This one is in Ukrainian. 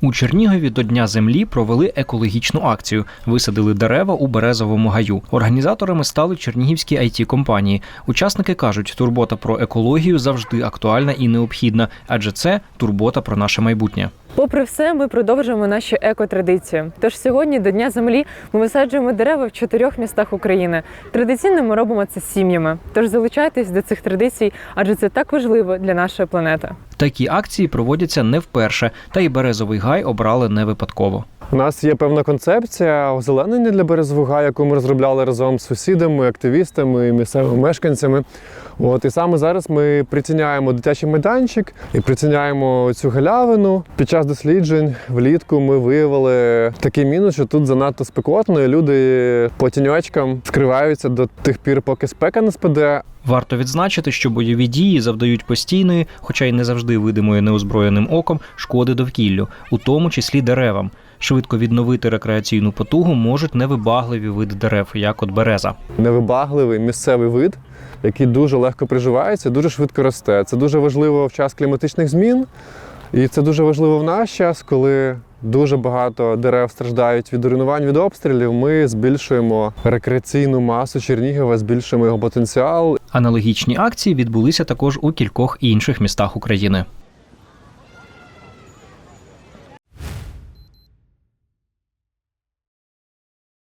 У Чернігові до Дня землі провели екологічну акцію. Висадили дерева у березовому гаю. Організаторами стали чернігівські it компанії. Учасники кажуть, турбота про екологію завжди актуальна і необхідна, адже це турбота про наше майбутнє. Попри все, ми продовжуємо наші екотрадиції. Тож сьогодні до Дня землі ми висаджуємо дерева в чотирьох містах України. Традиційно ми робимо це сім'ями. Тож залучайтесь до цих традицій, адже це так важливо для нашої планети. Такі акції проводяться не вперше, та й березовий гай обрали не випадково. У нас є певна концепція озеленення для березовуга, яку ми розробляли разом з сусідами, активістами і місцевими мешканцями. От і саме зараз ми приціняємо дитячий майданчик і приціняємо цю галявину. Під час досліджень влітку ми виявили такий мінус, що тут занадто спекотно, і люди по тіньочкам скриваються до тих пір, поки спека не спаде. Варто відзначити, що бойові дії завдають постійної, хоча й не завжди видимої неозброєним оком, шкоди довкіллю, у тому числі деревам. Швидко відновити рекреаційну потугу можуть невибагливі види дерев, як от береза. невибагливий місцевий вид, який дуже легко приживається, дуже швидко росте. Це дуже важливо в час кліматичних змін, і це дуже важливо в наш час, коли дуже багато дерев страждають від руйнувань від обстрілів. Ми збільшуємо рекреаційну масу Чернігова, збільшуємо його потенціал. Аналогічні акції відбулися також у кількох інших містах України.